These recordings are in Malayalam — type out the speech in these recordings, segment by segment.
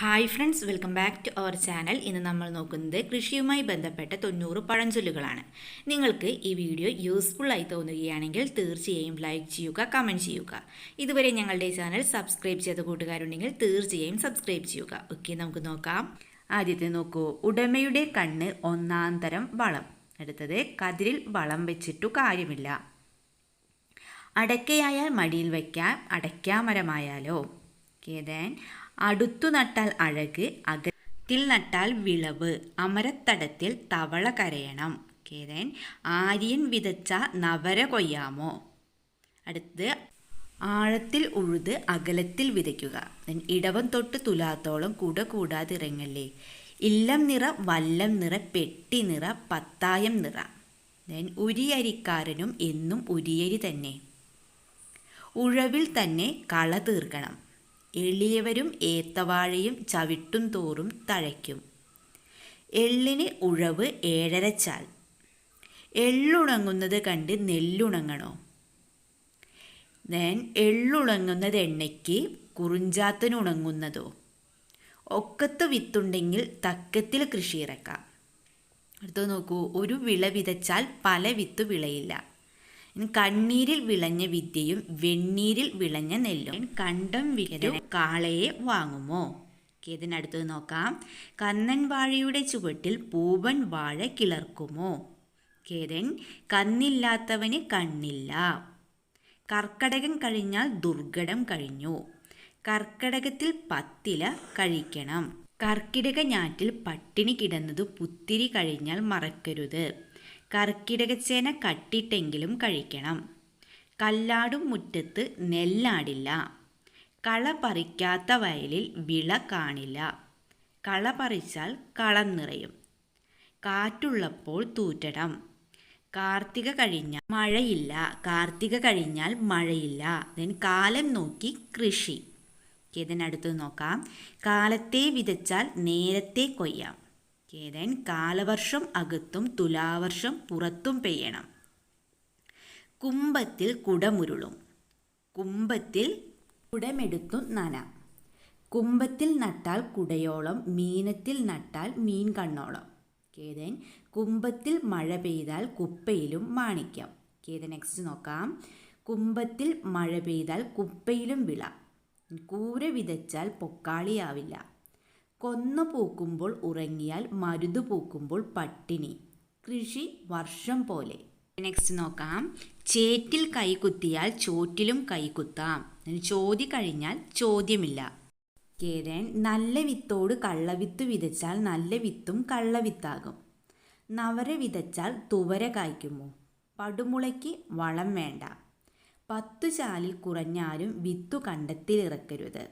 Hi friends welcome back to our channel ഇന്ന് നമ്മൾ നോക്കുന്നത് കൃഷിയുമായി ബന്ധപ്പെട്ട തൊണ്ണൂറ് പഴഞ്ചൊല്ലുകളാണ്. നിങ്ങൾക്ക് ഈ വീഡിയോ യൂസ്ഫുൾ ആയി തോന്നുകയാണെങ്കിൽ തീർച്ചയായും ലൈക്ക് ചെയ്യുക കമന്റ് ചെയ്യുക. ഇതുവരെ ഞങ്ങളുടെ ചാനൽ സബ്സ്ക്രൈബ് ചെയ്ത കൂട്ടുകാരുണ്ടെങ്കിൽ തീർച്ചയായും സബ്സ്ക്രൈബ് ചെയ്യുക. ഓക്കെ നമുക്ക് നോക്കാം. ആദ്യത്തെ നോക്കൂ. ഉടമയുടെ കണ്ണ് ഒന്നാം തരം വളം. അടുത്തത് കതിരിൽ വളം വെച്ചിട്ടു കാര്യമില്ല. അടക്കയായാൽ മടിയിൽ വയ്ക്കാം അടയ്ക്കാമരമായാലോ കേതൻ അടുത്തു നട്ടാൽ അഴക് അകത്തിൽ നട്ടാൽ വിളവ് അമരത്തടത്തിൽ തവള കരയണം. കേതൻ ആര്യൻ വിതച്ച നവര കൊയ്യാമോ? അടുത്ത് ആഴത്തിൽ ഉഴുത് അകലത്തിൽ വിതയ്ക്കുക. ദെൻ ഇടവം തൊട്ട് തുലാത്തോളം കുട കൂടാതെ ഇറങ്ങല്ലേ ഇല്ലം നിറ വല്ലം നിറ പെട്ടി നിറ പത്തായം നിറ. ദെൻ ഉരിയരിക്കാരനും എന്നും ഉരിയരി തന്നെ. ഉഴവിൽ തന്നെ കള തീർക്കണം. എളിയവരും ഏത്തവാഴയും ചവിട്ടും തോറും തഴയ്ക്കും. എള്ളിന് ഉഴവ് ഏഴരച്ചാൽ എള്ളുണങ്ങുന്നത് കണ്ട് നെല്ലുണങ്ങണോ? ദെൻ എള്ളുണങ്ങുന്നത് എണ്ണയ്ക്ക് കുറുഞ്ചാത്തനുണങ്ങുന്നതോ? ഒക്കത്ത് വിത്തുണ്ടെങ്കിൽ തക്കത്തിൽ കൃഷി ഇറക്കാം അടുത്ത് നോക്കൂ ഒരു വിള വിതച്ചാൽ പല വിത്ത് വിളയില്ല. കണ്ണീരിൽ വിളഞ്ഞ വിദ്യയും വെണ്ണീരിൽ വിളഞ്ഞ നെല്ലും കണ്ടം വിറ്റു കാളയെ വാങ്ങുമോ? ഇതിനടുത്ത് നോക്കാം. കന്നൻ വാഴയുടെ ചുവട്ടിൽ പൂവൻ വാഴ കിളർക്കുമോ? കേതൻ കന്നില്ലാത്തവന് കണ്ണില്ല. കർക്കടകം കഴിഞ്ഞാൽ ദുർഘടം കഴിഞ്ഞു. കർക്കടകത്തിൽ പത്തില കഴിക്കണം. കർക്കിടക ഞാറ്റിൽ പട്ടിണി കിടന്നത് പുത്തിരി കഴിഞ്ഞാൽ മറക്കരുത്. കർക്കിടകച്ചേന കട്ടിട്ടെങ്കിലും കഴിക്കണം. കല്ലാടും മുറ്റത്ത് നെല്ലാടില്ല. കള പറിക്കാത്ത വയലിൽ വിള കാണില്ല. കള പറിച്ചാൽ കളം നിറയും. കാറ്റുള്ളപ്പോൾ തൂറ്റണം. കാർത്തിക കഴിഞ്ഞാൽ മഴയില്ല. കാർത്തിക കഴിഞ്ഞാൽ മഴയില്ല. ദെൻ കാലം നോക്കി കൃഷി. ഇതിനടുത്ത് നോക്കാം. കാലത്തെ വിതച്ചാൽ നേരത്തെ കൊയ്യാം. കേതൻ കാലവർഷം അകത്തും തുലാവർഷം പുറത്തും പെയ്യണം. കുംഭത്തിൽ കുടമുരുളും. കുംഭത്തിൽ കുടമെടുത്തും നന. കുംഭത്തിൽ നട്ടാൽ കുടയോളം മീനത്തിൽ നട്ടാൽ മീൻ കണ്ണോളം കേതൻ കുംഭത്തിൽ മഴ പെയ്താൽ കുപ്പയിലും മാണിക്യം. കേതൻ നെക്സ്റ്റ് നോക്കാം. കുംഭത്തിൽ മഴ പെയ്താൽ കുപ്പയിലും വിള. കൂര വിതച്ചാൽ പൊക്കാളിയാവില്ല. കൊന്ന പൂക്കുമ്പോൾ ഉറങ്ങിയാൽ മരുത് പൂക്കുമ്പോൾ പട്ടിണി. കൃഷി വർഷം പോലെ. നെക്സ്റ്റ് നോക്കാം. ചേറ്റിൽ കൈകുത്തിയാൽ ചോറ്റിലും കൈകുത്താം ചോദ്യ കഴിഞ്ഞാൽ ചോദ്യമില്ല. കേരൻ നല്ല വിത്തോട് കള്ളവിത്ത് വിതച്ചാൽ നല്ല വിത്തും കള്ളവിത്താകും. നവര വിതച്ചാൽ തുവര കായ്ക്കുമോ? പടുമുളയ്ക്ക് വളം വേണ്ട. പത്തു ചാലിൽ കുറഞ്ഞാലും വിത്തു കണ്ടത്തിൽ ഇറക്കരുത്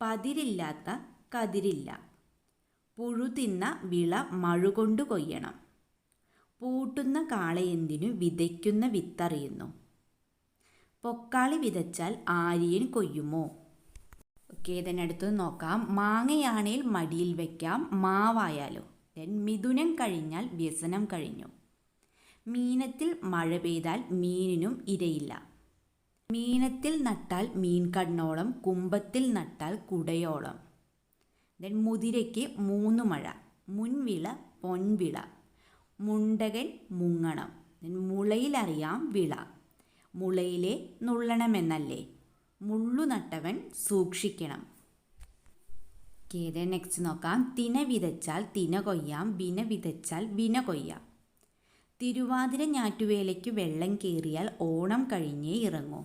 പതിരില്ലാത്ത കതിരില്ല. പുഴു തിന്ന വിള മഴുകൊണ്ട് കൊയ്യണം. പൂട്ടുന്ന കാളയെന്തിനു വിതയ്ക്കുന്ന വിത്തറിയുന്നു. പൊക്കാളി വിതച്ചാൽ ആര്യൻ കൊയ്യുമോ? ഓക്കെ ഇതിനടുത്ത് നോക്കാം. മാങ്ങയാണേൽ മടിയിൽ വയ്ക്കാം മാവായാലോ? ദെൻ മിഥുനം കഴിഞ്ഞാൽ വ്യസനം കഴിഞ്ഞു. മീനത്തിൽ മഴ പെയ്താൽ മീനിനും ഇരയില്ല. മീനത്തിൽ നട്ടാൽ മീൻ കണ്ണോളം കുമ്പത്തിൽ നട്ടാൽ കുടയോളം. ദെൻ മുതിരയ്ക്ക് മൂന്ന് മഴ മുൻവിള പൊൻവിള മുണ്ടകൻ മുങ്ങണം. ദെൻ മുളയിലറിയാം വിള. മുളയിലെ നുള്ളണമെന്നല്ലേ? മുള്ളു നട്ടവൻ സൂക്ഷിക്കണം. കേതെ നെക്സ്റ്റ് നോക്കാം. തിന വിതച്ചാൽ തിന കൊയ്യാം വിന വിതച്ചാൽ വിന കൊയ്യാം. തിരുവാതിര ഞാറ്റുവേലയ്ക്ക് വെള്ളം കയറിയാൽ ഓണം കഴിഞ്ഞേ ഇറങ്ങൂ.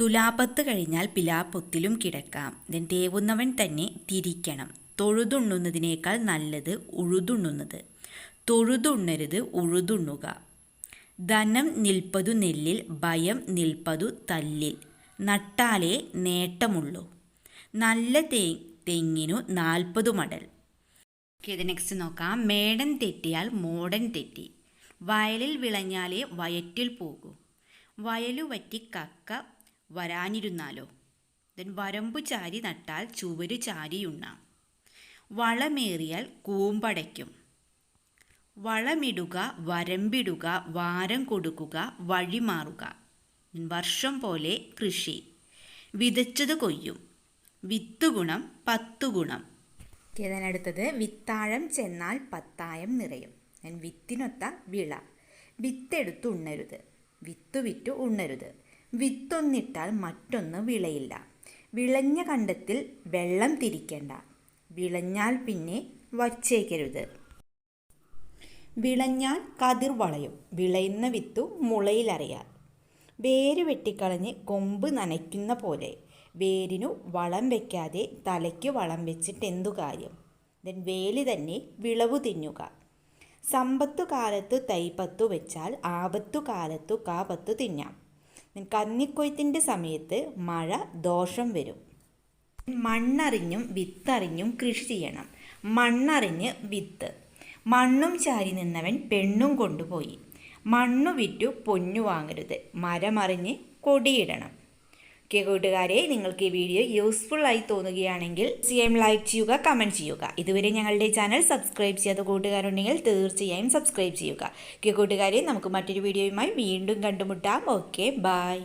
തുലാപത്ത് കഴിഞ്ഞാൽ പിലാപ്പൊത്തിലും കിടക്കാം. ദെൻ തേവുന്നവൻ തന്നെ തിരിക്കണം. തൊഴുതുണ്ണുന്നതിനേക്കാൾ നല്ലത് ഉഴുതുണ്ണുന്നത്. തൊഴുതുണ്ണരുത് ഉഴുതുണ്ണുക. ധനം നിൽപ്പതു നെല്ലിൽ ഭയം നിൽപ്പതു തല്ലിൽ. നട്ടാലേ നേട്ടമുള്ളൂ. നല്ല തേ തെങ്ങിനു നാൽപ്പതു മടൽ. ഇത് നെക്സ്റ്റ് നോക്കാം. മേടൻ തെറ്റിയാൽ മോടൻ തെറ്റി. വയലിൽ വിളഞ്ഞാലേ വയറ്റിൽ പോകൂ. വയലു വറ്റി കക്ക വരാനിരുന്നാലോ? ദെൻ വരമ്പു ചാരി നട്ടാൽ ചുവരു ചാരിയുണ്ണാം. വളമേറിയാൽ കൂമ്പടയ്ക്കും. വളമിടുക വരമ്പിടുക വാരം കൊടുക്കുക വഴിമാറുക. വർഷം പോലെ കൃഷി. വിതച്ചത് കൊയ്യും. വിത്ത് ഗുണം പത്ത് ഗുണം അടുത്തത് വിത്താഴം ചെന്നാൽ പത്തായം നിറയും. ഞാൻ വിത്തിനൊത്ത വിള. വിത്തെടുത്ത് ഉണ്ണരുത്. വിത്തു വിറ്റു ഉണ്ണരുത്. വിത്തൊന്നിട്ടാൽ മറ്റൊന്ന് വിളയില്ല. വിളഞ്ഞ കണ്ടത്തിൽ വെള്ളം തിരിക്കേണ്ട. വിളഞ്ഞാൽ പിന്നെ വച്ചേക്കരുത്. വിളഞ്ഞാൽ കതിർ വളയും. വിളയുന്ന വിത്തു മുളയിലറിയാൽ വേര് വെട്ടിക്കളഞ്ഞ് കൊമ്പ് നനയ്ക്കുന്ന പോലെ. വേരിനു വളം വെക്കാതെ തലയ്ക്ക് വളം വെച്ചിട്ട് എന്തു കാര്യം? ദെൻ വേലി തന്നെ വിളവു തിന്നുക. സമ്പത്തു കാലത്ത് തൈപ്പത്തു വെച്ചാൽ ആപത്തു കാലത്തു കാപത്തു തിന്നാം. കന്നിക്കൊയ്ത്തിന്റെ സമയത്ത് മഴ ദോഷം വരും. മണ്ണറിഞ്ഞും വിത്തറിഞ്ഞും കൃഷി ചെയ്യണം. മണ്ണറിഞ്ഞ് വിത്ത്. മണ്ണും ചാരി നിന്നവൻ പെണ്ണും കൊണ്ടുപോയി. മണ്ണു വിറ്റു പൊന്നു വാങ്ങരുത്. മരമറിഞ്ഞ് കൊടിയിടണം. ഓക്കെ കൂട്ടുകാരെ നിങ്ങൾക്ക് ഈ വീഡിയോ യൂസ്ഫുൾ ആയി തോന്നുകയാണെങ്കിൽ തീർച്ചയായും ലൈക്ക് ചെയ്യുക കമന്റ് ചെയ്യുക. ഇതുവരെ ഞങ്ങളുടെ ചാനൽ സബ്സ്ക്രൈബ് ചെയ്യാത്ത കൂട്ടുകാരുണ്ടെങ്കിൽ തീർച്ചയായും സബ്സ്ക്രൈബ് ചെയ്യുക. ഓക്കെ കൂട്ടുകാരെ നമുക്ക് മറ്റൊരു വീഡിയോയുമായി വീണ്ടും കണ്ടുമുട്ടാം. Okay bye